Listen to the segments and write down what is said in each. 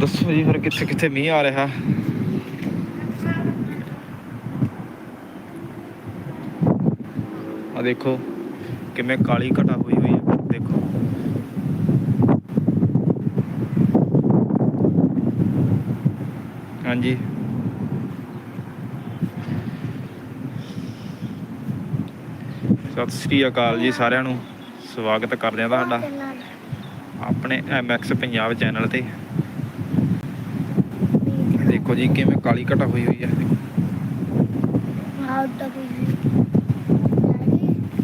ਦੱਸੋ ਜੀ ਫਿਰ ਕਿੱਥੇ ਕਿੱਥੇ ਮੀਂਹ ਆ ਰਿਹਾ? ਆ ਦੇਖੋ ਕਿਵੇਂ ਕਾਲੀ ਘਟਾ ਹੋਈ ਹੋਈ ਹੈ ਦੇਖੋ। ਹਾਂਜੀ। ਸਤਿ ਸ੍ਰੀ ਅਕਾਲ ਜੀ ਸਾਰਿਆਂ ਨੂੰ। ਸਵਾਗਤ ਕਰਦੇ ਹਾਂ ਤੁਹਾਡਾ। ਆਪਣੇ MX ਪੰਜਾਬ ਚੈਨਲ ਤੇ। ਦੇਖੋ ਜੀ ਕਿਵੇਂ ਕਾਲੀ ਘਟਾ ਹੋਈ ਹੋਈ ਹੈ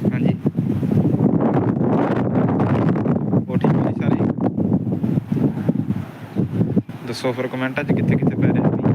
ਹਾਂਜੀ। ਉਹ ਠੀਕ ਹੈ ਸਾਰੇ? ਦੱਸੋ ਫਿਰ ਕਮੈਂਟਾਂ 'ਚ ਕਿੱਥੇ ਕਿੱਥੇ ਪੈ ਰਿਹਾ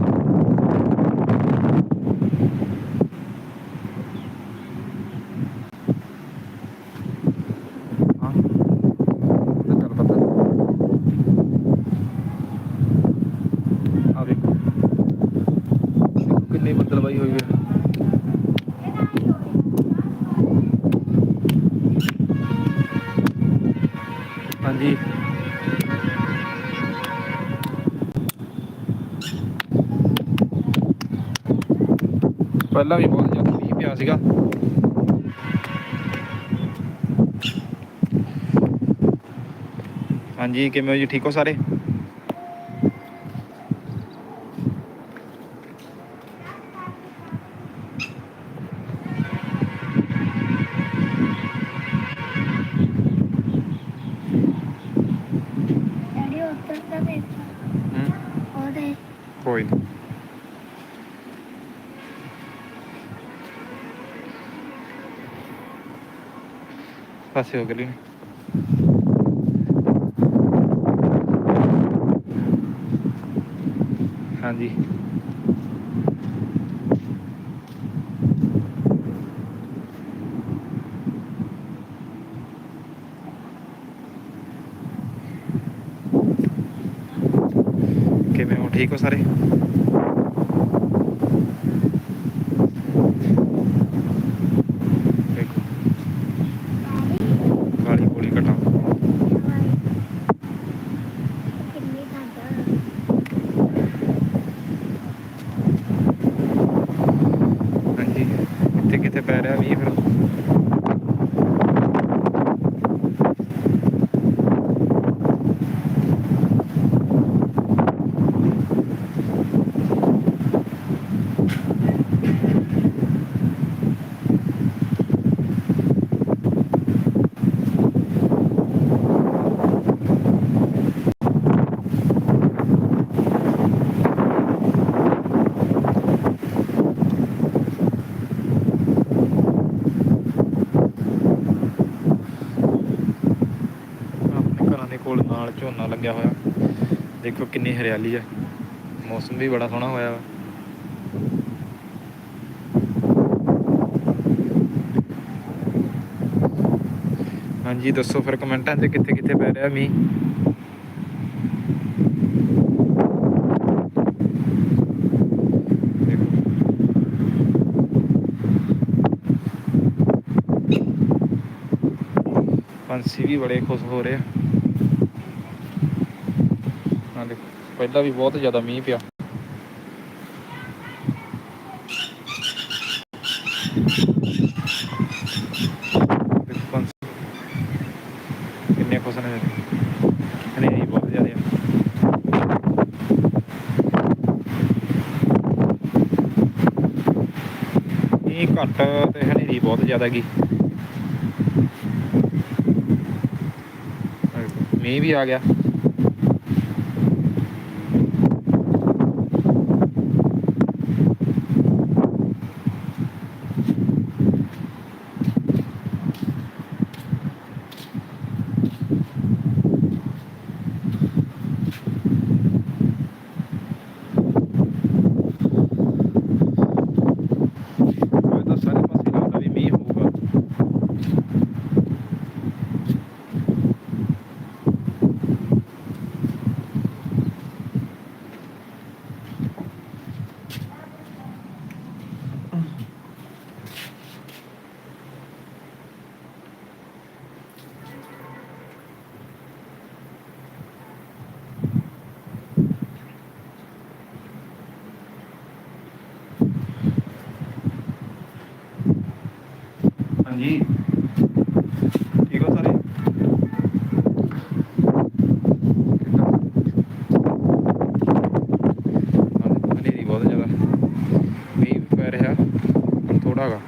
ਪਹਿਲਾਂ ਵੀ ਬਹੁਤ ਜ਼ਿਆਦਾ ਮੀਂਹ ਪਿਆ ਸੀਗਾ। ਹਾਂਜੀ ਕਿਵੇਂ ਹੋ ਜੀ? ਠੀਕ ਹੋ ਸਾਰੇ ਹੂੰ ਕੋਈ ਨਹੀਂ ਪਾਸੇ ਹੋ ਗਏ ਹਾਂਜੀ। ਕਿਵੇਂ ਹੋ? ਠੀਕ ਹੋ ਸਾਰੇ ਦੇਖੋ ਕਾਲੀ ਕੋਲੀ ਘਟਾ ਹਾਂਜੀ ਕਿੱਥੇ ਕਿੱਥੇ ਪੈ ਰਿਹਾ ਮੀਂਹ ਫਿਰ ਆਪਣੇ ਘਰਾਂ ਦੇ ਕੋਲ ਨਾਲ ਝੋਨਾ ਲੱਗਿਆ ਹੋਇਆ ਦੇਖੋ ਕਿੰਨੀ ਹਰਿਆਲੀ ਆ। ਮੌਸਮ ਵੀ ਬੜਾ ਸੋਹਣਾ ਹੋਇਆ ਵਾ। ਹਾਂਜੀ, ਦੱਸੋ ਫਿਰ ਕਮੈਂਟਾਂ 'ਚ ਕਿੱਥੇ ਕਿੱਥੇ ਪੈ ਰਿਹਾ ਮੀਂਹ? ਪੰਛੀ ਵੀ ਬੜੇ ਖੁਸ਼ ਹੋ ਰਹੇ ਆ। ਹਾਂ ਦੇਖੋ। ਪਹਿਲਾਂ ਵੀ ਬਹੁਤ ਜ਼ਿਆਦਾ ਮੀਂਹ ਪਿਆ। ਕਿੰਨੇ ਖੁਸ਼ ਨੇ ਹਨੇਰੀ ਬਹੁਤ ਜ਼ਿਆਦਾ। ਮੀਂਹ ਘੱਟ ਤੇ ਹਨੇਰੀ ਬਹੁਤ ਜ਼ਿਆਦਾ ਗਈ ਮੀਂਹ ਵੀ ਆ ਗਿਆ ਇਹ ਤਾਂ ਸਾਰੇ ਪਾਸੇ ਲੱਗਦਾ ਵੀ ਮੀਂਹ ਹੋਊਗਾ ਹਾਂਜੀ ਠੀਕ ਹੋ ਸਾਰੇ ਕਿੱਦਾਂ? ਹਾਂ, ਹਨੇਰੀ ਬਹੁਤ ਜ਼ਿਆਦਾ ਮੀਂਹ ਵੀ ਪੈ ਰਿਹਾ ਪਰ ਥੋੜਾ ਗਾ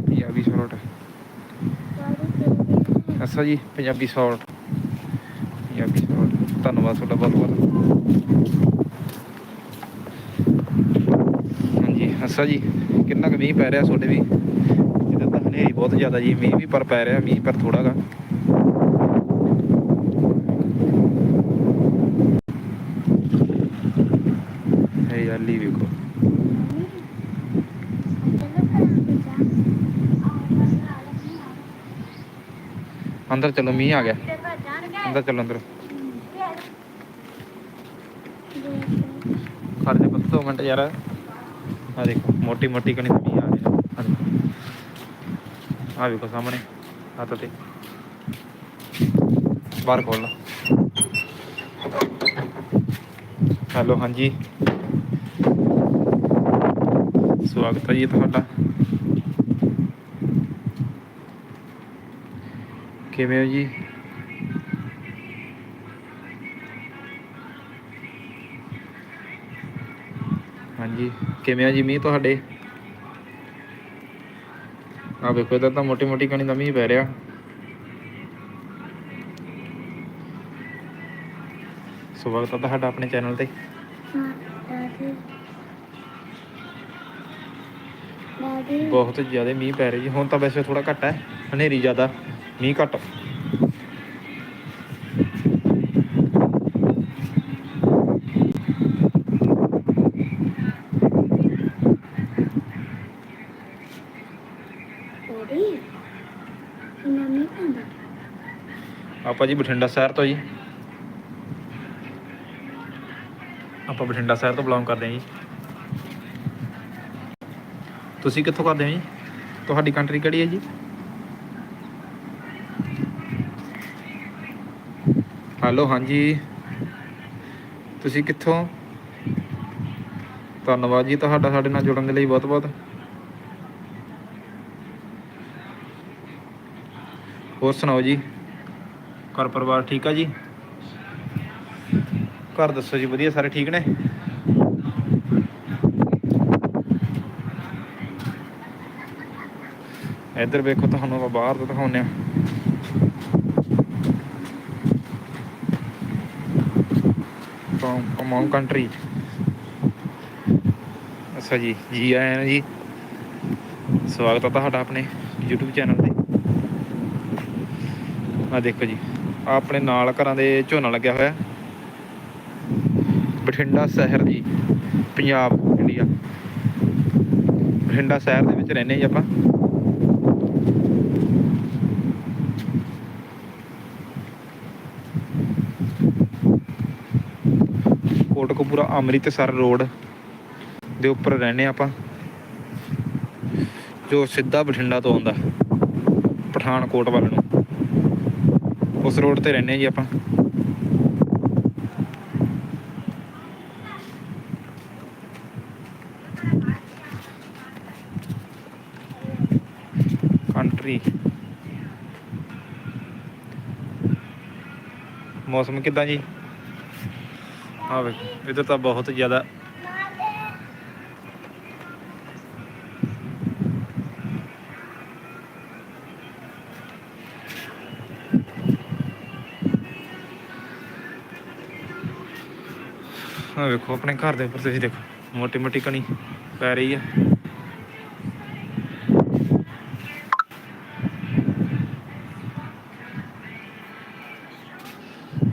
ਪੰਜਾਬੀ ਸੌਲਟ ਅੱਛਾ ਜੀ, ਪੰਜਾਬੀ ਸੌਲਟ ਪੰਜਾਬੀ ਸੌਲਟ ਧੰਨਵਾਦ ਤੁਹਾਡਾ ਬਹੁਤ ਬਹੁਤ। ਹਾਂਜੀ, ਅੱਛਾ ਜੀ, ਕਿੰਨਾ ਕੁ ਮੀਂਹ ਪੈ ਰਿਹਾ ਤੁਹਾਡੇ ਵੀ? ਇੱਧਰ ਤਾਂ ਹਨੇਰੀ ਬਹੁਤ ਜ਼ਿਆਦਾ ਜੀ, ਮੀਂਹ ਵੀ ਪਰ ਪੈ ਰਿਹਾ, ਮੀਂਹ ਪਰ ਥੋੜਾ ਗਾ ਹਰਿਆਲੀ ਵੇਖੋ ਅੰਦਰ ਚਲੋ, ਮੀਂਹ ਆ ਗਿਆ। ਅੰਦਰ ਚਲੋ ਅੰਦਰ। ਖੜ ਬਸ ਦੋ ਮਿੰਟ ਯਾਰ। ਆ ਦੇਖੋ ਮੋਟੀ ਮੋਟੀ ਕਣੀ ਮੀਂਹ ਆ ਰਿਹਾ ਆ ਵੇਖੋ ਸਾਹਮਣੇ, ਹੱਥ ਤੇ। ਬਾਹਰ ਖੋਲ ਲਾ। ਹੈਲੋ, ਹਾਂਜੀ। ਸਵਾਗਤ ਹੈ ਜੀ ਤੁਹਾਡਾ। ਕਿਵੇਂ ਹੋ ਜੀ? ਹਾਂਜੀ ਕਿਵੇਂ ਆ ਜੀ ਮੀਂਹ ਤੁਹਾਡੇ? ਆ ਵੇਖੋ ਇਧਰ ਤਾਂ ਮੋਟੀ ਮੋਟੀ ਕਣੀ ਦਾ ਮੀਂਹ ਪੈ ਰਿਹਾ। ਸਵਾਗਤ ਹੈ ਤੁਹਾਡਾ ਆਪਣੇ ਚੈਨਲ ਤੇ। ਬਹੁਤ ਜ਼ਿਆਦਾ ਮੀਂਹ ਪੈ ਰਿਹਾ ਜੀ। ਹੁਣ ਤਾਂ ਵੈਸੇ ਥੋੜਾ ਘੱਟ ਹੈ ਹਨੇਰੀ ਜ਼ਿਆਦਾ। ਮੀਂਹ ਘੱਟ ਆਪਾਂ ਜੀ ਬਠਿੰਡਾ ਸ਼ਹਿਰ ਤੋਂ ਜੀ ਆਪਾਂ ਬਠਿੰਡਾ ਸ਼ਹਿਰ ਤੋਂ ਬਿਲੋਂਗ ਕਰਦੇ ਹਾਂ ਜੀ ਤੁਸੀਂ ਕਿੱਥੋਂ ਕਰਦੇ ਹੋ ਜੀ ਤੁਹਾਡੀ ਕੰਟਰੀ ਕਿਹੜੀ ਹੈ ਜੀ ਹੈਲੋ, ਹਾਂਜੀ। ਤੁਸੀਂ ਕਿੱਥੋਂ? ਧੰਨਵਾਦ ਜੀ ਤੁਹਾਡਾ, ਸਾਡੇ ਨਾਲ ਜੁੜਨ ਦੇ ਲਈ ਬਹੁਤ ਬਹੁਤ। ਹੋਰ ਸੁਣਾਓ ਜੀ? ਘਰ ਪਰਿਵਾਰ ਠੀਕ ਆ ਜੀ? ਘਰ ਦੱਸੋ ਜੀ, ਵਧੀਆ, ਸਾਰੇ ਠੀਕ ਨੇ? ਇੱਧਰ ਵੇਖੋ, ਤੁਹਾਨੂੰ ਆਪਾਂ ਬਾਹਰ ਤੋਂ ਦਿਖਾਉਂਦੇ ਆ ਫਰੋਮ ਕੰਟਰੀ ਅੱਛਾ ਜੀ ਜੀ ਆਇਆਂ ਨੂੰ ਜੀ। ਸਵਾਗਤ ਹੈ ਤੁਹਾਡਾ ਆਪਣੇ YouTube ਚੈਨਲ ਤੇ। ਆ ਦੇਖੋ ਜੀ ਆਹ ਆਪਣੇ ਨਾਲ ਘਰਾਂ ਦੇ ਝੋਨਾ ਲੱਗਿਆ ਹੋਇਆ। ਬਠਿੰਡਾ ਸ਼ਹਿਰ ਜੀ, ਪੰਜਾਬ, ਇੰਡੀਆ। ਬਠਿੰਡਾ ਸ਼ਹਿਰ ਦੇ ਵਿੱਚ ਰਹਿੰਦੇ ਜੀ ਆਪਾਂ। ਪੂਰਾ ਅੰਮ੍ਰਿਤਸਰ ਰੋਡ ਦੇ ਉੱਪਰ ਰਹਿੰਦੇ ਆਪਾਂ। ਜੋ ਸਿੱਧਾ ਬਠਿੰਡਾ ਤੋਂ ਆਉਂਦਾ, ਪਠਾਨਕੋਟ ਵੱਲ ਨੂੰ। ਉਸ ਰੋਡ ਤੇ ਰਹਿੰਦੇ ਜੀ ਆਪਾਂ। ਕੰਟਰੀ ਮੌਸਮ ਕਿਦਾਂ ਜੀ? ਆ ਵੇਖੋ, ਇਧਰ ਤਾਂ ਬਹੁਤ ਜ਼ਿਆਦਾ ਆ ਵੇਖੋ, ਆਪਣੇ ਘਰ ਦੇ ਉੱਪਰ ਤੁਸੀਂ ਦੇਖੋ ਮੋਟੀ ਮੋਟੀ ਕਣੀ ਪੈ ਰਹੀ ਆ।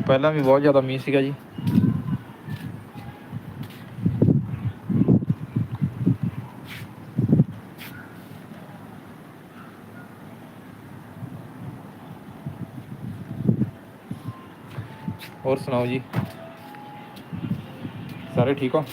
ਪਹਿਲਾਂ ਵੀ ਬਹੁਤ ਜ਼ਿਆਦਾ ਮੀਂਹ ਸੀਗਾ ਜੀ। ਹੋਰ ਸੁਣਾਓ ਜੀ? ਸਾਰੇ ਠੀਕ ਹੋ?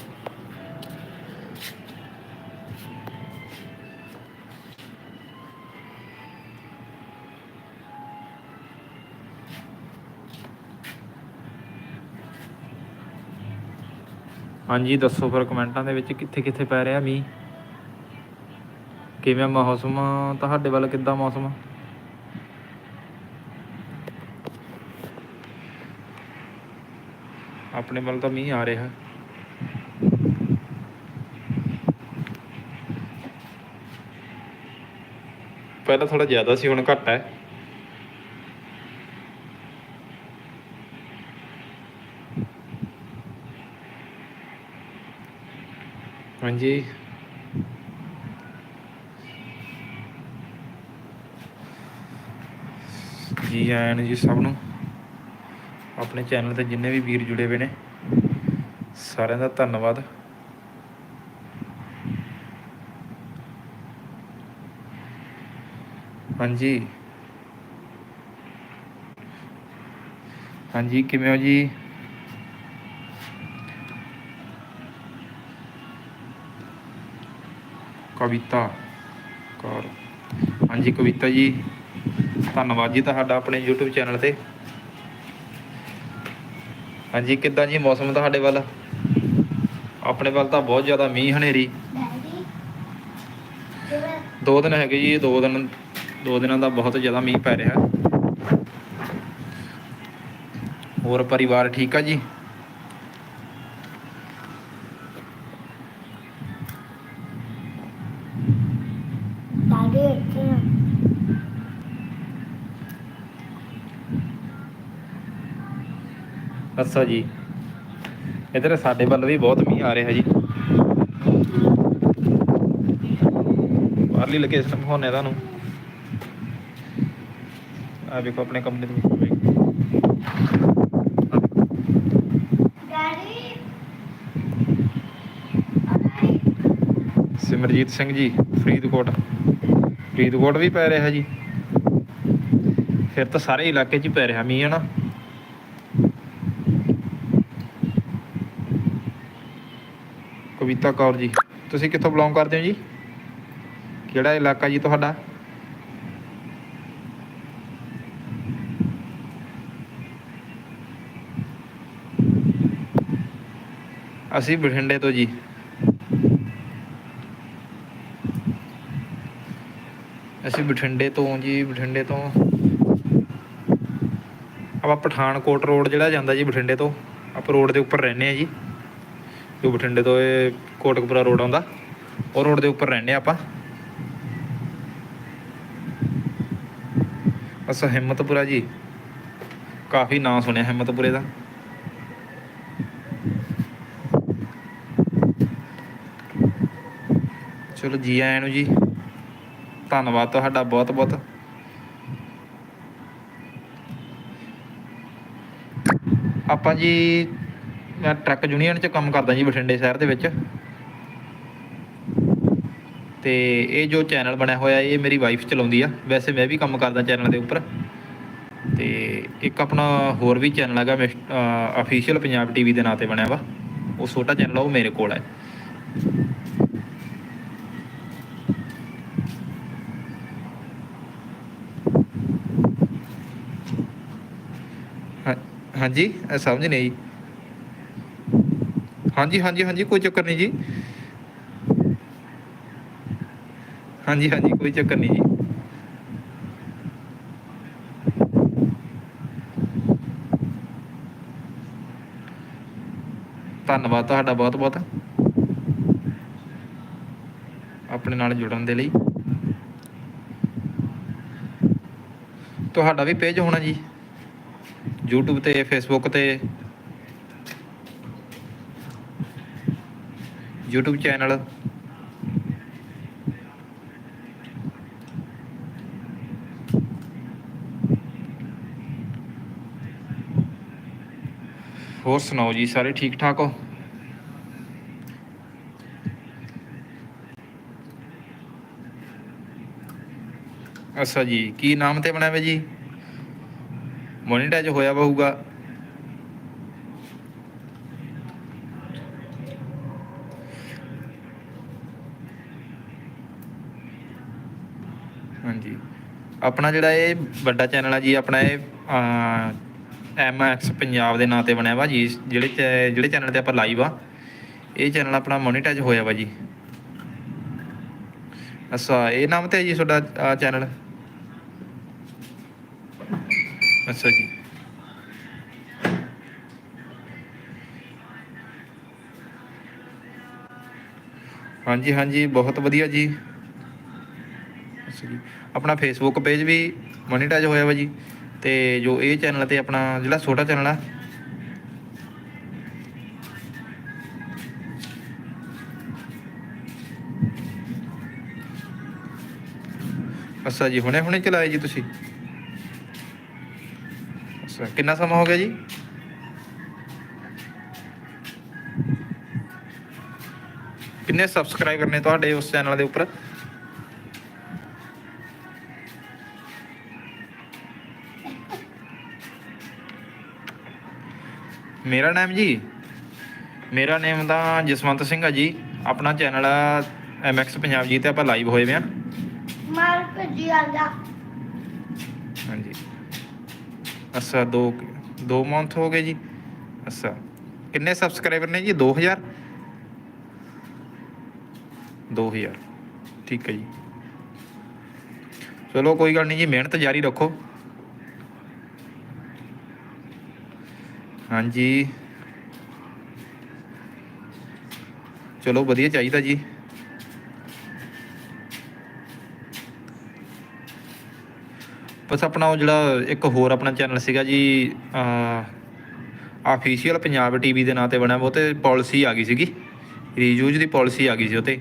ਹਾਂਜੀ, ਦੱਸੋ ਫਿਰ ਕਮੈਂਟਾਂ ਦੇ ਵਿੱਚ ਕਿੱਥੇ ਕਿੱਥੇ ਪੈ ਰਿਹਾ ਮੀਂਹ? ਕਿਵੇਂ ਮੌਸਮ? ਤੁਹਾਡੇ ਵੱਲ ਕਿੱਦਾਂ ਮੌਸਮ? ਆਪਣੇ ਵੱਲ ਤਾਂ ਮੀਂਹ ਆ ਰਿਹਾ। ਪਹਿਲਾਂ ਥੋੜਾ ਜ਼ਿਆਦਾ ਸੀ, ਹੁਣ ਘੱਟ ਹੈ। ਹਾਂਜੀ। ਜੀ ਆਇਆਂ ਜੀ ਸਭ ਨੂੰ? ਆਪਣੇ ਚੈਨਲ ਤੇ ਜਿੰਨੇ ਵੀ ਵੀਰ ਜੁੜੇ ਹੋਏ ਨੇ, ਸਾਰਿਆਂ ਦਾ ਧੰਨਵਾਦ। ਹਾਂਜੀ। ਹਾਂਜੀ, ਕਿਵੇਂ ਹੋ ਜੀ? ਕਵਿਤਾ, ਕੌਰ। ਹਾਂਜੀ, ਕਵਿਤਾ ਜੀ, ਧੰਨਵਾਦ ਜੀ ਤੁਹਾਡਾ ਆਪਣੇ YouTube ਚੈਨਲ ਤੇ। ਹਾਂਜੀ, ਕਿੱਦਾਂ ਜੀ ਮੌਸਮ ਤੁਹਾਡੇ ਵੱਲ? ਆਪਣੇ ਵੱਲ ਤਾਂ ਬਹੁਤ ਜ਼ਿਆਦਾ ਮੀਂਹ ਹਨੇਰੀ। ਦੋ ਦਿਨ ਹੈਗੇ ਜੀ, ਦੋ ਦਿਨ, ਦੋ ਦਿਨਾਂ ਦਾ ਬਹੁਤ ਜ਼ਿਆਦਾ ਮੀਂਹ ਪੈ ਰਿਹਾ। ਹੋਰ ਪਰਿਵਾਰ ਠੀਕ ਆ ਜੀ? ਡੈਡੀ ਇੱਥੇ ਅੱਛਾ ਜੀ। ਇਧਰ ਸਾਡੇ ਵੱਲ ਵੀ ਬਹੁਤ ਮੀਂਹ ਆ ਰਿਹਾ ਜੀ। ਬਾਹਰਲੀ ਲੋਕੇਸ਼ਨ ਦਿਖਾਉਂਦੇ ਤੁਹਾਨੂੰ। ਆ ਵੇਖੋ ਆਪਣੇ ਕਮਰੇ ਦੇ ਸਿਮਰਜੀਤ ਸਿੰਘ ਜੀ ਫਰੀਦਕੋਟ। ਫਰੀਦਕੋਟ ਵੀ ਪੈ ਰਿਹਾ ਜੀ। ਫਿਰ ਤਾਂ ਸਾਰੇ ਇਲਾਕੇ 'ਚ ਹੀ ਪੈ ਰਿਹਾ ਮੀਂਹ ਹੈ ਕਵਿਤਾ ਕੌਰ ਜੀ। ਤੁਸੀਂ ਕਿੱਥੋਂ ਬਿਲੋਂਗ ਕਰਦੇ ਹੋ ਜੀ? ਕਿਹੜਾ ਇਲਾਕਾ ਜੀ ਤੁਹਾਡਾ? ਅਸੀਂ ਬਠਿੰਡੇ ਤੋਂ ਜੀ। ਅਸੀਂ ਬਠਿੰਡੇ ਤੋਂ ਜੀ, ਬਠਿੰਡੇ ਤੋਂ। ਆਪਾਂ ਪਠਾਨਕੋਟ ਰੋਡ ਜਿਹੜਾ ਜਾਂਦਾ ਜੀ ਬਠਿੰਡੇ ਤੋਂ, ਆਪਾਂ ਰੋਡ ਦੇ ਉੱਪਰ ਰਹਿੰਦੇ ਆ ਜੀ। ਜੋ ਬਠਿੰਡੇ ਤੋਂ ਇਹ ਕੋਟਕਪੁਰਾ ਰੋਡ ਆਉਂਦਾ? ਉਹ ਰੋਡ ਦੇ ਉੱਪਰ ਰਹਿੰਦੇ ਆ ਆਪਾਂ। ਅਸਾਂ ਹਿੰਮਤਪੁਰਾ ਜੀ। ਕਾਫੀ ਨਾਂ ਸੁਣਿਆ ਹਿੰਮਤਪੁਰੇ ਦਾ। ਚਲੋ ਜੀ ਆਇਆਂ ਨੂੰ ਜੀ। ਧੰਨਵਾਦ ਤੁਹਾਡਾ ਬਹੁਤ ਬਹੁਤ ਆਪਾਂ ਜੀ ਮੈਂ ਟਰੱਕ ਯੂਨੀਅਨ 'ਚ ਕੰਮ ਕਰਦਾ ਜੀ ਬਠਿੰਡੇ ਸ਼ਹਿਰ ਦੇ ਵਿੱਚ। ਤੇ ਇਹ ਜੋ ਚੈਨਲ ਬਣਿਆ ਹੋਇਆ, ਇਹ ਮੇਰੀ ਵਾਈਫ ਚਲਾਉਂਦੀ ਆ। ਵੈਸੇ ਮੈਂ ਵੀ ਕੰਮ ਕਰਦਾ ਚੈਨਲ ਦੇ ਉੱਪਰ। ਤੇ ਇੱਕ ਆਪਣਾ ਹੋਰ ਵੀ ਚੈਨਲ ਹੈਗਾ ਅਫੀਸ਼ੀਅਲ ਪੰਜਾਬ ਟੀਵੀ ਦੇ ਨਾਂ ਤੇ ਬਣਿਆ ਵਾ। ਉਹ ਛੋਟਾ ਚੈਨਲ ਆ, ਉਹ ਮੇਰੇ ਕੋਲ ਹੈ, ਹਾਂਜੀ ਸਮਝ ਨਹੀਂ ਆਈ। ਹਾਂਜੀ ਹਾਂਜੀ ਹਾਂਜੀ, ਕੋਈ ਚੱਕਰ ਨਹੀਂ ਜੀ। ਹਾਂਜੀ ਹਾਂਜੀ, ਕੋਈ ਚੱਕਰ ਨਹੀਂ ਜੀ। ਧੰਨਵਾਦ ਤੁਹਾਡਾ ਬਹੁਤ ਬਹੁਤ ਆਪਣੇ ਨਾਲ ਜੁੜਨ ਦੇ ਲਈ। ਤੁਹਾਡਾ ਵੀ ਪੇਜ ਹੋਣਾ ਜੀ। YouTube ਤੇ, Facebook ਤੇ YouTube ਚੈਨਲ। ਹੋਰ ਸੁਣਾਓ ਜੀ, ਸਾਰੇ ਠੀਕ ਠਾਕ ਹੋ? ਅੱਛਾ ਜੀ, ਕੀ ਨਾਮ ਤੇ ਬਣਿਆ ਵਾ ਜੀ? ਮੋਨੀਟਾਈਜ਼ ਹੋਇਆ ਵਾ ਹੋਊਗਾ ਹਾਂਜੀ ਆਪਣਾ ਜਿਹੜਾ ਇਹ ਵੱਡਾ ਚੈਨਲ ਆ ਜੀ, ਆਪਣਾ ਇਹ ਐਮਐਕਸ ਪੰਜਾਬ ਦੇ ਨਾਂ ਤੇ ਬਣਿਆ ਵਾ ਜੀ, ਜਿਹੜੇ ਜਿਹੜੇ ਚੈਨਲ ਤੇ ਆਪਾਂ ਲਾਈਵ ਆ, ਇਹ ਚੈਨਲ ਆਪਣਾ ਮੋਨੀਟਾਈਜ਼ ਹੋਇਆ ਵਾ ਜੀ। ਅੱਛਾ, ਇਹ ਨਾਮ ਤੇ ਜੀ ਤੁਹਾਡਾ ਚੈਨਲ? ਅੱਛਾ ਜੀ। ਹਾਂਜੀ ਹਾਂਜੀ, ਬਹੁਤ ਵਧੀਆ ਜੀ। ਅੱਛਾ ਜੀ ਆਪਣਾ ਫੇਸਬੁੱਕ ਪੇਜ ਵੀ ਮੋਨੀਟਾਈਜ਼ ਹੋਇਆ ਵਾ ਜੀ। ਤੇ ਜੋ ਇਹ ਚੈਨਲ ਤੇ ਆਪਣਾ ਜਿਹੜਾ ਛੋਟਾ ਚੈਨਲ ਆ। ਅੱਛਾ ਜੀ, ਹੁਣੇ ਹੁਣੇ ਚਲਾਏ ਜੀ ਤੁਸੀਂ? ਅੱਛਾ, ਕਿੰਨਾ ਸਮਾਂ ਹੋ ਗਿਆ ਜੀ? ਕਿੰਨੇ ਸਬਸਕ੍ਰਾਈਬਰ ਨੇ ਤੁਹਾਡੇ ਉਸ ਚੈਨਲ ਦੇ ਉੱਪਰ? ਮੇਰਾ ਨਾਮ ਜੀ। ਮੇਰਾ ਨੇਮ ਤਾਂ ਜਸਵੰਤ ਸਿੰਘ ਆ ਜੀ। ਆਪਣਾ ਚੈਨਲ ਆ ਐਮਐਕਸ ਪੰਜਾਬ ਜੀ ਤੇ ਆਪਾਂ ਲਾਈਵ ਹੋਏ ਵੇ ਆ। ਮਾਰ ਭੱਜੀ ਆਂਦਾ ਹਾਂਜੀ। ਅੱਛਾ ਦੋ ਦੋ ਮੰਥ ਹੋ ਗਏ ਜੀ। ਅੱਛਾ ਕਿੰਨੇ ਸਬਸਕ੍ਰਾਈਬਰ ਨੇ ਜੀ? 2000 2000 ਠੀਕ ਹੈ ਜੀ। ਚਲੋ ਕੋਈ ਗੱਲ ਨਹੀਂ ਜੀ ਮਿਹਨਤ ਜਾਰੀ ਰੱਖੋ। ਹਾਂਜੀ। ਚਲੋ ਵਧੀਆ ਚਾਹੀਦਾ ਜੀ। ਬਸ ਆਪਣਾ ਉਹ ਜਿਹੜਾ ਇੱਕ ਹੋਰ ਆਪਣਾ ਚੈਨਲ ਸੀਗਾ ਜੀ ਆਫੀਸ਼ੀਅਲ ਪੰਜਾਬ ਟੀਵੀ ਦੇ ਨਾਂ ਤੇ ਬਣਿਆ ਉਹ ਤੇ ਪਾਲਿਸੀ ਆ ਗਈ ਸੀਗੀ। ਰੀਯੂਜ਼ ਦੀ ਪਾਲਿਸੀ ਆ ਗਈ ਸੀ ਉਹ ਤੇ।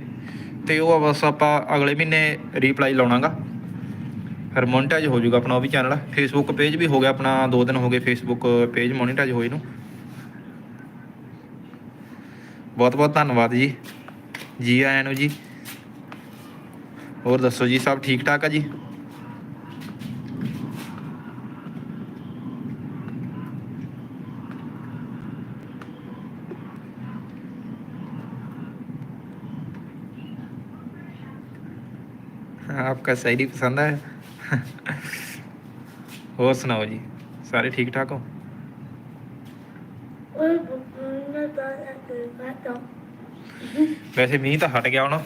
ਤੇ ਉਹ ਬਸ ਆਪਾਂ ਅਗਲੇ ਮਹੀਨੇ ਰੀਪਲਾਈ ਲਾਉਣਾਗਾ। ਫਿਰ ਮੋਨੀਟਾਈਜ਼ ਹੋ ਜਾਊਗਾ ਆਪਣਾ ਉਹ ਵੀ ਚੈਨਲ ਫੇਸਬੁੱਕ ਪੇਜ ਵੀ ਹੋ ਗਿਆ ਆਪਣਾ 2 ਦਿਨ ਹੋ ਗਏ ਫੇਸਬੁੱਕ ਪੇਜ ਮੋਨੀਟਾਈਜ਼ ਹੋਏ ਨੂੰ ਬਹੁਤ ਬਹੁਤ ਧੰਨਵਾਦ ਜੀ ਜੀ ਆਇਆਂ ਨੂੰ ਜੀ ਹੋਰ ਦੱਸੋ ਜੀ ਸਭ ਠੀਕ ਠਾਕ ਆ ਜੀ आपका शायरी पसंद है ਹੋਰ ਸੁਣਾਓ ਜੀ? ਸਾਰੇ ਠੀਕ ਠਾਕ ਹੋ? ਵੈਸੇ ਮੀਂਹ ਤਾਂ ਹਟ ਗਿਆ ਹੁਣ।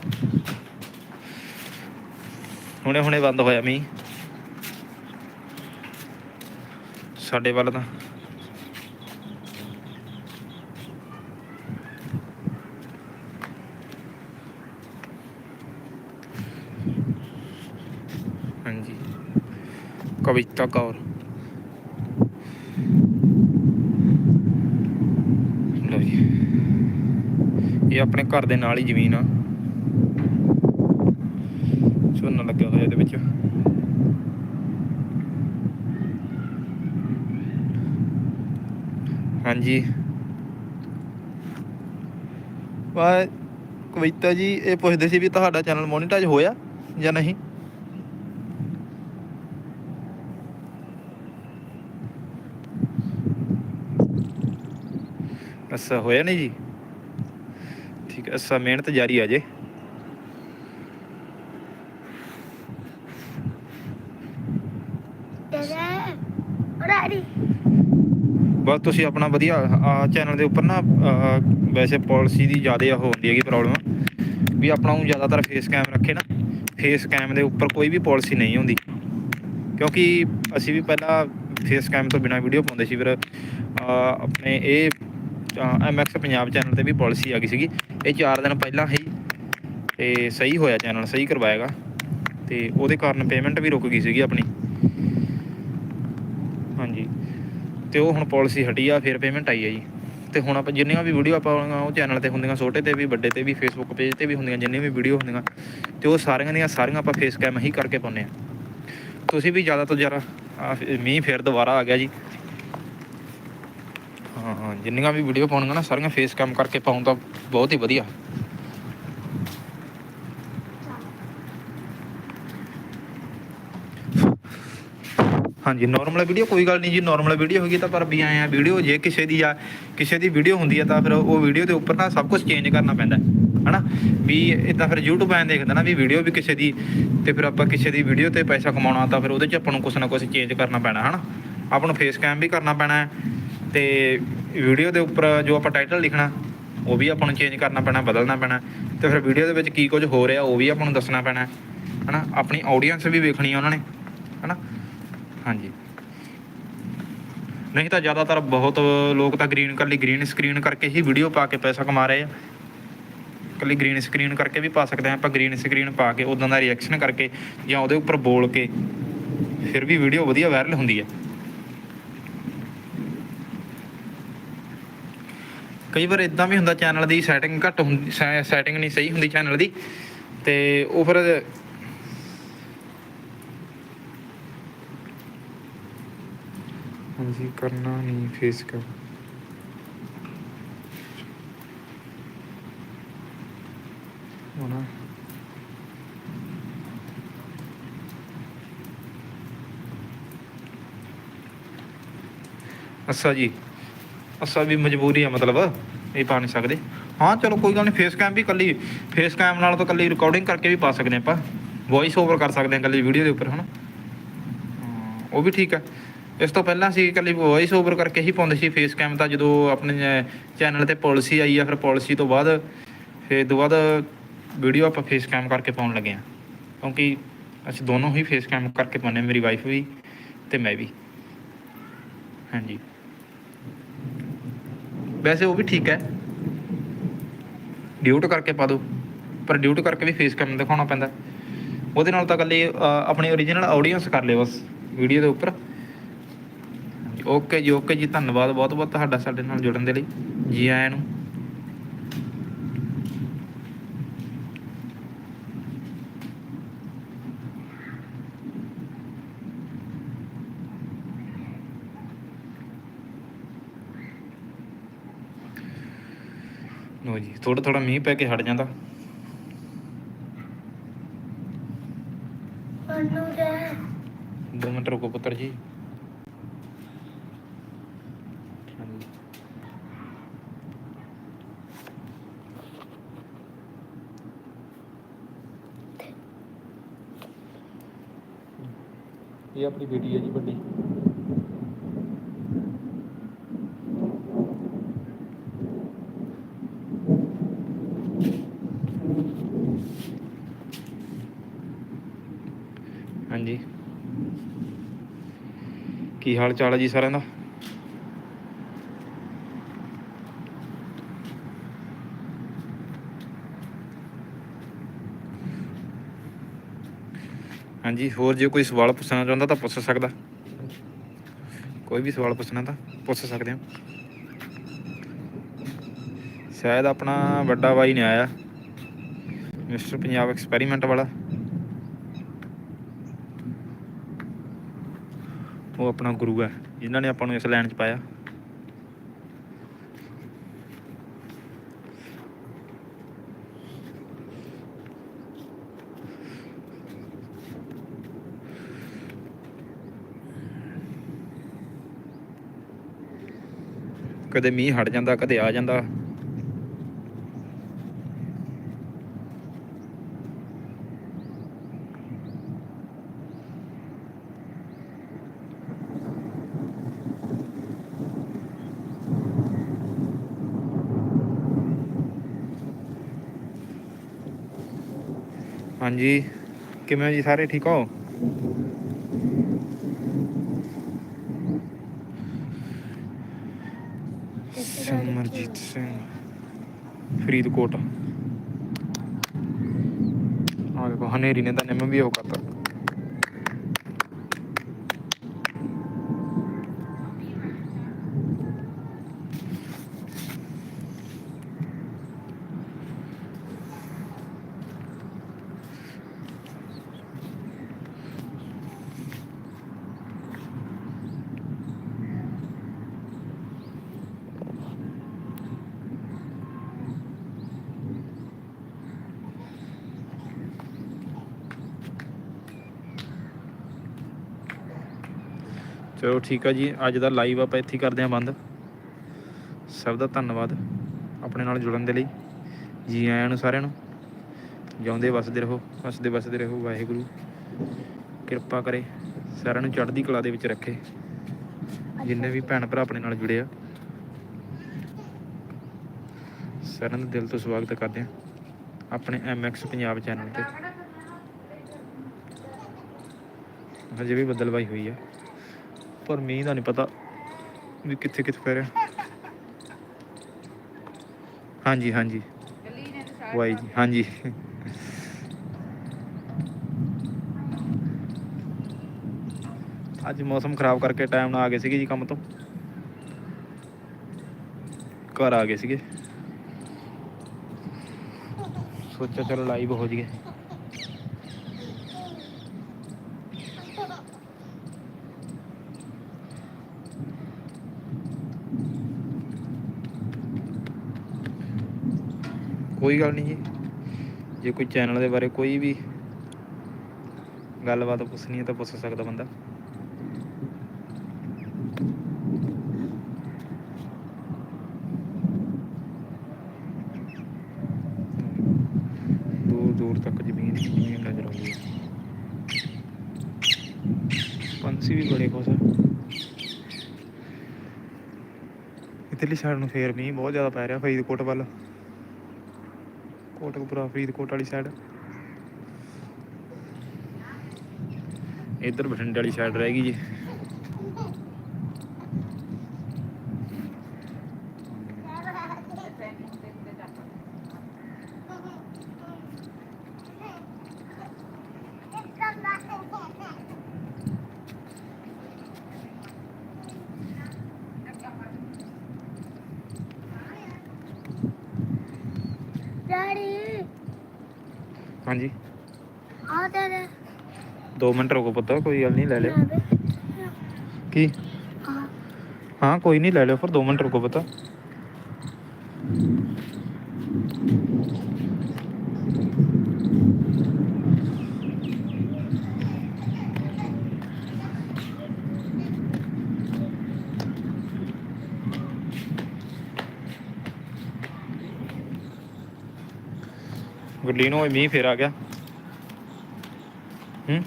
ਹੁਣੇ ਹੁਣੇ ਬੰਦ ਹੋਇਆ ਮੀਂਹ। ਸਾਡੇ ਵੱਲ ਤਾਂ ਕਵਿਤਾ ਕੌਰ ਲਓ ਜੀ। ਇਹ ਆਪਣੇ ਘਰ ਦੇ ਨਾਲ ਹੀ ਜ਼ਮੀਨ ਆ। ਝੋਨਾ ਲੱਗਿਆ ਹੋਇਆ ਇਹਦੇ ਵਿੱਚ। ਹਾਂਜੀ। ਵਾ ਕਵਿਤਾ ਜੀ, ਇਹ ਪੁੱਛਦੇ ਸੀ ਵੀ ਤੁਹਾਡਾ ਚੈਨਲ ਮੋਨੀਟਾਈਜ਼ ਹੋਇਆ ਜਾਂ ਨਹੀਂ? ਅੱਛਾ ਹੋਇਆ ਨਹੀਂ ਜੀ। ਠੀਕ ਹੈ ਅੱਛਾ ਮਿਹਨਤ ਜਾਰੀ ਆ ਜੇ। ਬਸ ਤੁਸੀਂ ਆਪਣਾ ਵਧੀਆ ਚੈਨਲ ਦੇ ਉੱਪਰ ਨਾ ਵੈਸੇ ਪਾਲਿਸੀ ਦੀ ਜ਼ਿਆਦਾ ਉਹ ਹੁੰਦੀ ਹੈਗੀ ਪ੍ਰੋਬਲਮ ਵੀ ਆਪਣਾ ਉਹ ਜ਼ਿਆਦਾਤਰ ਫੇਸ ਕੈਮ ਰੱਖੇ ਨਾ ਫੇਸ ਕੈਮ ਦੇ ਉੱਪਰ ਕੋਈ ਵੀ ਪਾਲਿਸੀ ਨਹੀਂ ਹੁੰਦੀ। ਕਿਉਂਕਿ ਅਸੀਂ ਵੀ ਪਹਿਲਾਂ ਫੇਸ ਕੈਮ ਤੋਂ ਬਿਨਾ ਵੀਡੀਓ ਪਾਉਂਦੇ ਸੀ ਫਿਰ ਆਪਣੇ ਇਹ ਐਮਐਕਸ ਪੰਜਾਬ ਚੈਨਲ ਤੇ ਵੀ ਪਾਲਿਸੀ ਆ ਗਈ ਸੀਗੀ। ਇਹ 4 ਦਿਨ ਪਹਿਲਾਂ ਹੀ ਤੇ ਸਹੀ ਹੋਇਆ ਚੈਨਲ ਸਹੀ ਕਰਵਾਏਗਾ ਤੇ ਉਹਦੇ ਕਾਰਨ ਪੇਮੈਂਟ ਵੀ ਰੁਕ ਗਈ ਸੀਗੀ ਆਪਣੀ। ਹਾਂਜੀ। ਤੇ ਉਹ ਹੁਣ ਪਾਲਿਸੀ ਹਟੀ ਆ, ਫਿਰ ਪੇਮੈਂਟ ਆਈ ਆ ਜੀ। ਤੇ ਹੁਣ ਆਪਾਂ ਜਿੰਨੀਆਂ ਵੀ ਵੀਡੀਓ ਆਪਾਂ ਉਹ ਚੈਨਲ ਤੇ ਹੁੰਦੀਆਂ, ਛੋਟੇ ਤੇ ਵੀ, ਵੱਡੇ ਤੇ ਵੀ ਫੇਸਬੁੱਕ ਪੇਜ ਤੇ ਵੀ ਹੁੰਦੀਆਂ, ਜਿੰਨੀਆਂ ਵੀ ਵੀਡੀਓ ਹੁੰਦੀਆਂ, ਤੇ ਉਹ ਸਾਰੀਆਂ ਦੀਆਂ ਸਾਰੀਆਂ ਆਪਾਂ ਫੇਸ ਕੈਮ ਹੀ ਕਰਕੇ ਪਾਉਂਦੇ ਆ। ਤੁਸੀਂ ਵੀ ਜ਼ਿਆਦਾ ਤੋਂ ਜ਼ਿਆਦਾ ਮੀਂਹ ਫਿਰ ਦੁਬਾਰਾ ਆ ਗਿਆ ਜੀ। ਹਾਂ ਹਾਂ ਜਿੰਨੀਆਂ ਵੀ ਵੀਡੀਓ ਪਾਉਣੀਆਂ ਨਾ, ਸਾਰੀਆਂ ਫੇਸ ਕੈਮ ਕਰਕੇ ਪਾਉਣ ਤਾਂ ਬਹੁਤ ਹੀ ਵਧੀਆ। ਹਾਂਜੀ ਨਾਰਮਲ ਵੀਡੀਓ ਕੋਈ ਗੱਲ ਨਹੀਂ ਜੀ ਨਾਰਮਲ ਵੀਡੀਓ ਹੋਗੀ ਤਾਂ ਪਰ ਵੀ ਆਏ ਆ ਵੀਡੀਓ ਜੇ ਕਿਸੇ ਦੀ ਆ, ਕਿਸੇ ਦੀ ਵੀਡੀਓ ਹੁੰਦੀ ਆ ਤਾਂ ਫਿਰ ਉਹ ਵੀਡੀਓ ਦੇ ਉੱਪਰ ਨਾ ਸਭ ਕੁਝ ਚੇਂਜ ਕਰਨਾ ਪੈਂਦਾ ਹਨਾ? ਵੀ ਇਦਾਂ ਫਿਰ YouTube ਐਂ ਦੇਖਦਾ ਨਾ ਵੀ ਵੀਡੀਓ ਵੀ ਕਿਸੇ ਦੀ ਤੇ ਫਿਰ ਆਪਾਂ ਕਿਸੇ ਦੀ ਵੀਡੀਓ ਤੇ ਪੈਸਾ ਕਮਾਉਣਾ ਤਾਂ ਫਿਰ ਉਹਦੇ 'ਚ ਆਪਾਂ ਨੂੰ ਕੁਛ ਨਾ ਕੁਛ ਚੇਂਜ ਕਰਨਾ ਪੈਣਾ, ਹਨਾ? ਆਪਾਂ ਨੂੰ ਫੇਸ ਕੈਮ ਵੀ ਕਰਨਾ ਪੈਣਾ ਹੈ ਤੇ ਵੀਡੀਓ ਦੇ ਉੱਪਰ ਜੋ ਆਪਾਂ ਟਾਈਟਲ ਲਿਖਣਾ, ਉਹ ਵੀ ਆਪਾਂ ਨੂੰ ਚੇਂਜ ਕਰਨਾ ਪੈਣਾ, ਬਦਲਣਾ ਪੈਣਾ। ਤੇ ਫਿਰ ਵੀਡੀਓ ਦੇ ਵਿੱਚ ਕੀ ਕੁਝ ਹੋ ਰਿਹਾ, ਉਹ ਵੀ ਆਪਾਂ ਨੂੰ ਦੱਸਣਾ ਪੈਣਾ। ਹਨਾ? ਆਪਣੀ ਆਡੀਅנס ਵੀ ਵੇਖਣੀ ਆ ਉਹਨਾਂ ਨੇ। ਹਨਾ? ਹਾਂਜੀ। ਨਹੀਂ ਤਾਂ ਜ਼ਿਆਦਾਤਰ ਬਹੁਤ ਲੋਕ ਤਾਂ ਗ੍ਰੀਨ ਕੱਲੀ ਗ੍ਰੀਨ ਸਕਰੀਨ ਕਰਕੇ ਹੀ ਵੀਡੀਓ ਪਾ ਕੇ ਪੈਸਾ ਕਮਾ ਰਹੇ ਆ। ਕੱਲੀ ਗ੍ਰੀਨ ਸਕਰੀਨ ਕਰਕੇ ਵੀ ਪਾ ਸਕਦੇ ਆ। ਆਪਾਂ ਗ੍ਰੀਨ ਸਕਰੀਨ ਪਾ ਕੇ ਉਦਾਂ ਦਾ ਰਿਐਕਸ਼ਨ ਕਰਕੇ ਜਾਂ ਉਹਦੇ ਉੱਪਰ ਬੋਲ ਕੇ, ਫਿਰ ਵੀ ਵੀਡੀਓ ਵਧੀਆ ਵਾਇਰਲ ਹੁੰਦੀ ਹੈ ਕਈ ਵਾਰ ਇਦਾਂ ਵੀ ਹੁੰਦਾ ਚੈਨਲ ਦੀ ਸੈਟਿੰਗ ਘੱਟ ਹੁੰਦੀ ਸੈਟਿੰਗ ਨਹੀਂ ਸਹੀ ਹੁੰਦੀ ਚੈਨਲ ਦੀ, ਤੇ ਉਹ ਫਿਰ ਹਾਂਜੀ, ਕਰਨਾ ਨਹੀਂ ਫੇਸ ਕਰ। ਹੋਣਾ। ਅੱਛਾ ਜੀ। ਅਸਲ ਵੀ ਮਜਬੂਰੀ ਆ ਮਤਲਬ ਇਹ ਪਾ ਨਹੀਂ ਸਕਦੇ। ਹਾਂ ਚਲੋ ਕੋਈ ਗੱਲ ਨਹੀਂ ਫੇਸ ਕੈਮ ਵੀ ਕੱਲੀ ਫੇਸ ਕੈਮ ਨਾਲ ਤਾਂ ਕੱਲੀ ਰਿਕਾਰਡਿੰਗ ਕਰਕੇ ਵੀ ਪਾ ਸਕਦੇ ਆਪਾਂ। ਵੌਇਸ ਓਵਰ ਕਰ ਸਕਦੇ ਹਾਂ ਕੱਲੀ ਵੀਡੀਓ ਦੇ ਉੱਪਰ ਹਨਾ? ਹਾਂ, ਉਹ ਵੀ ਠੀਕ ਹੈ ਇਸ ਤੋਂ ਪਹਿਲਾਂ ਅਸੀਂ ਕੱਲੀ ਵੌਇਸ ਓਵਰ ਕਰਕੇ ਹੀ ਪਾਉਂਦੇ ਸੀ ਫੇਸ ਕੈਮ ਤਾਂ ਜਦੋਂ ਆਪਣੇ ਚੈਨਲ ਤੇ ਪਾਲਿਸੀ ਆਈ ਆ ਫਿਰ ਪਾਲਿਸੀ ਤੋਂ ਬਾਅਦ ਫਿਰ ਤੋਂ ਬਾਅਦ ਵੀਡੀਓ ਆਪਾਂ ਫੇਸ ਕੈਮ ਕਰਕੇ ਪਾਉਣ ਲੱਗੇ ਆ ਕਿਉਂਕਿ ਅਸੀਂ ਦੋਨੋਂ ਹੀ ਫੇਸ ਕੈਮ ਕਰਕੇ ਪਾਉਂਦੇ ਹਾਂ, ਮੇਰੀ ਵਾਈਫ ਵੀ ਤੇ ਮੈਂ ਵੀ। ਹਾਂਜੀ। ਵੈਸੇ ਉਹ ਵੀ ਠੀਕ ਹੈ। ਡਿਊਟ ਕਰਕੇ ਪਾ ਦਿਓ। ਪਰ ਡਿਊਟ ਕਰਕੇ ਵੀ ਫੇਸ ਕੈਮ ਦਿਖਾਉਣਾ ਪੈਂਦਾ। ਉਹਦੇ ਨਾਲ ਤਾਂ ਇਕੱਲੇ ਆਪਣੇ ਆਪਣੀ ਓਰੀਜਨਲ ਆਡੀਅנס ਕਰ ਲਿਓ ਬਸ ਵੀਡੀਓ ਦੇ ਉੱਪਰ। ਓਕੇ ਜੀ ਓਕੇ ਜੀ, ਧੰਨਵਾਦ ਬਹੁਤ ਬਹੁਤ ਤੁਹਾਡਾ ਸਾਡੇ ਨਾਲ ਜੁੜਨ ਦੇ ਲਈ। ਜੀ ਆਇਆਂ ਨੂੰ। ਲੋ ਜੀ ਥੋੜਾ ਥੋੜਾ ਮੀਂਹ ਪੈ ਕੇ ਹਟ ਜਾਂਦਾ। ਦੇ ਮਿੰਟ ਰੁਕੋ ਪੁੱਤਰ ਜੀ। ਇਹ ਆਪਣੀ ਬੇਟੀ ਹੈ ਜੀ ਵੱਡੀ ਹਾਂਜੀ ਕੀ ਹਾਲ ਚਾਲ ਹੈ ਜੀ ਸਾਰਿਆਂ ਦਾ? ਹਾਂਜੀ, ਹੋਰ ਜੇ ਕੋਈ ਸਵਾਲ ਪੁੱਛਣਾ ਚਾਹੁੰਦਾ ਤਾਂ ਪੁੱਛ ਸਕਦਾ। ਕੋਈ ਵੀ ਸਵਾਲ ਪੁੱਛਣਾ ਤਾਂ ਪੁੱਛ ਸਕਦੇ ਹੋ। ਸ਼ਾਇਦ ਆਪਣਾ ਵੱਡਾ ਬਾਈ ਨੇ ਆਇਆ। ਮਿਸਟਰ ਪੰਜਾਬ ਐਕਸਪੈਰੀਮੈਂਟ ਵਾਲਾ। ਉਹ ਆਪਣਾ ਗੁਰੂ ਹੈ, ਜਿਨ੍ਹਾਂ ਨੇ ਆਪਾਂ ਨੂੰ ਇਸ ਲਾਈਨ 'ਚ ਪਾਇਆ। ਕਦੇ ਮੀਂਹ ਹਟ ਜਾਂਦਾ, ਕਦੇ ਆ ਜਾਂਦਾ। ਹਾਂਜੀ। ਕਿਵੇਂ ਹੋ ਜੀ ਸਾਰੇ? ਠੀਕ ਹੋ? ਸਿਮਰਜੀਤ ਸਿੰਘ, ਫਰੀਦਕੋਟ। ਆ ਦੇਖੋ, ਹਨੇਰੀ ਨੇ ਤਾਂ ਨਿੰਮ ਵੀ ਉਹ ਕਰਤਾ। ਚਲੋ ਠੀਕ ਆ ਜੀ, ਅੱਜ ਦਾ ਲਾਈਵ ਆਪਾਂ ਇੱਥੇ ਕਰਦੇ ਹਾਂ ਬੰਦ। ਸਭ ਦਾ ਧੰਨਵਾਦ ਆਪਣੇ ਨਾਲ ਜੁੜਨ ਦੇ ਲਈ। ਜੀ ਆਇਆਂ ਨੂੰ ਸਾਰਿਆਂ ਨੂੰ। ਜਿਉਂਦੇ ਵਸਦੇ ਰਹੋ ਵਸਦੇ ਵਸਦੇ ਰਹੋ, ਵਾਹਿਗੁਰੂ। ਕਿਰਪਾ ਕਰੇ, ਸਾਰਿਆਂ ਨੂੰ ਚੜ੍ਹਦੀ ਕਲਾ ਦੇ ਵਿੱਚ ਰੱਖੇ। ਜਿੰਨੇ ਵੀ ਭੈਣ ਭਰਾ ਆਪਣੇ ਨਾਲ ਜੁੜੇ ਆ। ਸਾਰਿਆਂ ਦਾ ਦਿਲ ਤੋਂ ਸਵਾਗਤ ਕਰਦੇ ਹਾਂ ਆਪਣੇ MX ਪੰਜਾਬ ਚੈਨਲ ਤੇ। ਹਜੇ ਵੀ ਬਦਲਵਾਈ ਹੋਈ ਹੈ ਪਰ ਮੀਂਹ ਦਾ ਨਹੀਂ ਪਤਾ ਵੀ ਕਿੱਥੇ ਕਿੱਥੇ ਪੈ ਰਿਹਾ ਹਾਂਜੀ ਹਾਂਜੀ। ਵਾਈ ਜੀ, ਹਾਂਜੀ। ਅੱਜ ਮੌਸਮ ਖਰਾਬ ਕਰਕੇ ਟਾਈਮ ਨਾਲ ਆ ਗਏ ਸੀਗੇ ਜੀ ਕੰਮ ਤੋਂ। ਘਰ ਆ ਗਏ ਸੀਗੇ। ਸੋਚਿਆ ਚਲੋ ਲਾਈਵ ਹੋ ਜਾਈਏ। ਕੋਈ ਗੱਲ ਨਹੀਂ ਜੀ। ਜੇ ਕੋਈ ਚੈਨਲ ਦੇ ਬਾਰੇ ਕੋਈ ਵੀ ਗੱਲਬਾਤ ਪੁੱਛਣੀ ਹੈ ਤਾਂ ਪੁੱਛ ਸਕਦਾ ਬੰਦਾ। ਦੂਰ ਦੂਰ ਤੱਕ ਜ਼ਮੀਨ ਜ਼ਮੀਨ ਨਜ਼ਰ ਆਉਂਦੀ ਹੈ ਪੰਛੀ ਵੀ ਬੜੇ ਖੁਸ਼ ਆ। ਇਧਰਲੀ ਸਾਈਡ ਨੂੰ ਫੇਰ ਮੀਂਹ ਬਹੁਤ ਜ਼ਿਆਦਾ ਪੈ ਰਿਹਾ ਫਰੀਦਕੋਟ ਵੱਲ। ਕੋਟਕਪੁਰਾ ਫਰੀਦਕੋਟ ਵਾਲੀ ਸਾਈਡ ਇੱਧਰ ਬਠਿੰਡੇ ਵਾਲੀ ਸਾਈਡ ਰਹਿ ਗਈ ਜੀ ਡੈਡੀ ਹਾਂਜੀ ਆ ਤੇਰੇ 2 ਮਿੰਟ ਰੁਕੋ ਪੁੱਤ, ਕੋਈ ਗੱਲ ਨਹੀਂ ਲੈ ਲਿਓ। ਕੀ? ਹਾਂ, ਕੋਈ ਨਹੀਂ, ਲੈ ਲਿਓ ਫਿਰ 2 ਮਿੰਟ ਰੁਕੋ ਪੁੱਤ। ਗੁਰਲੀਨ ਹੋਏ ਮੀਂਹ ਫੇਰ ਆ ਗਿਆ। ਹੂੰ?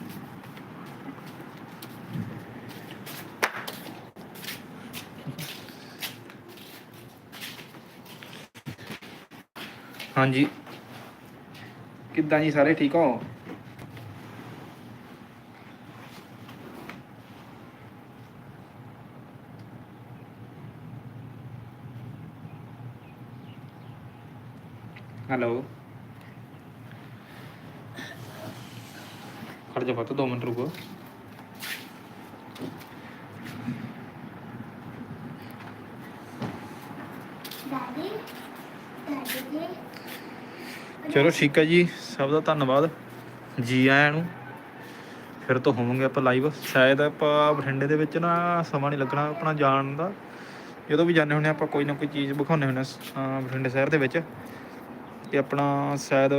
ਹਾਂਜੀ। ਕਿੱਦਾਂ ਜੀ ਸਾਰੇ ਠੀਕ ਹੋ? ਹੈਲੋ। ਖੜ ਜਾ ਫਤ 2 ਮਿੰਟ ਰੁਕੋ। ਡੈਡੀ ਡੈਡੀ ਜੀ। ਚਲੋ ਠੀਕ ਹੈ ਜੀ ਸਭ ਦਾ ਧੰਨਵਾਦ। ਜੀ ਆਇਆਂ ਨੂੰ। ਫਿਰ ਤੋਂ ਹੋਵਾਂਗੇ ਆਪਾਂ ਲਾਈਵ ਸ਼ਾਇਦ ਆਪਾਂ ਬਠਿੰਡੇ ਦੇ ਵਿੱਚ ਨਾ ਸਮਾਂ ਨਹੀਂ ਲੱਗਣਾ ਆਪਣਾ ਜਾਣ ਦਾ। ਜਦੋਂ ਵੀ ਜਾਂਦੇ ਹੁੰਦੇ ਆਪਾਂ ਕੋਈ ਨਾ ਕੋਈ ਚੀਜ਼ ਵਿਖਾਉਂਦੇ ਹੁੰਦੇ ਹਾਂ, ਬਠਿੰਡੇ ਸ਼ਹਿਰ ਦੇ ਵਿੱਚ। ਤੇ ਆਪਣਾ ਸ਼ਾਇਦ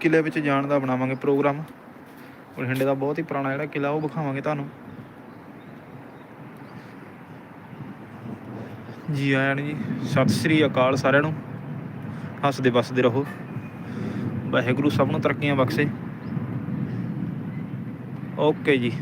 ਕਿਲੇ ਵਿੱਚ ਜਾਣ ਦਾ ਬਣਾਵਾਂਗੇ ਪ੍ਰੋਗਰਾਮ। ਬਠਿੰਡੇ ਦਾ ਬਹੁਤ ਹੀ ਪੁਰਾਣਾ ਜਿਹੜਾ ਕਿਲਾ ਉਹ ਵਿਖਾਵਾਂਗੇ ਤੁਹਾਨੂੰ। ਜੀ ਆਇਆਂ ਨੂੰ ਜੀ ਸਤਿ ਸ੍ਰੀ ਅਕਾਲ ਸਾਰਿਆਂ ਨੂੰ। ਹੱਸਦੇ ਵੱਸਦੇ ਰਹੋ। ਵਾਹਿਗੁਰੂ ਸਭ ਨੂੰ ਤਰੱਕੀਆਂ ਬਖਸ਼ੇ। ਓਕੇ ਜੀ।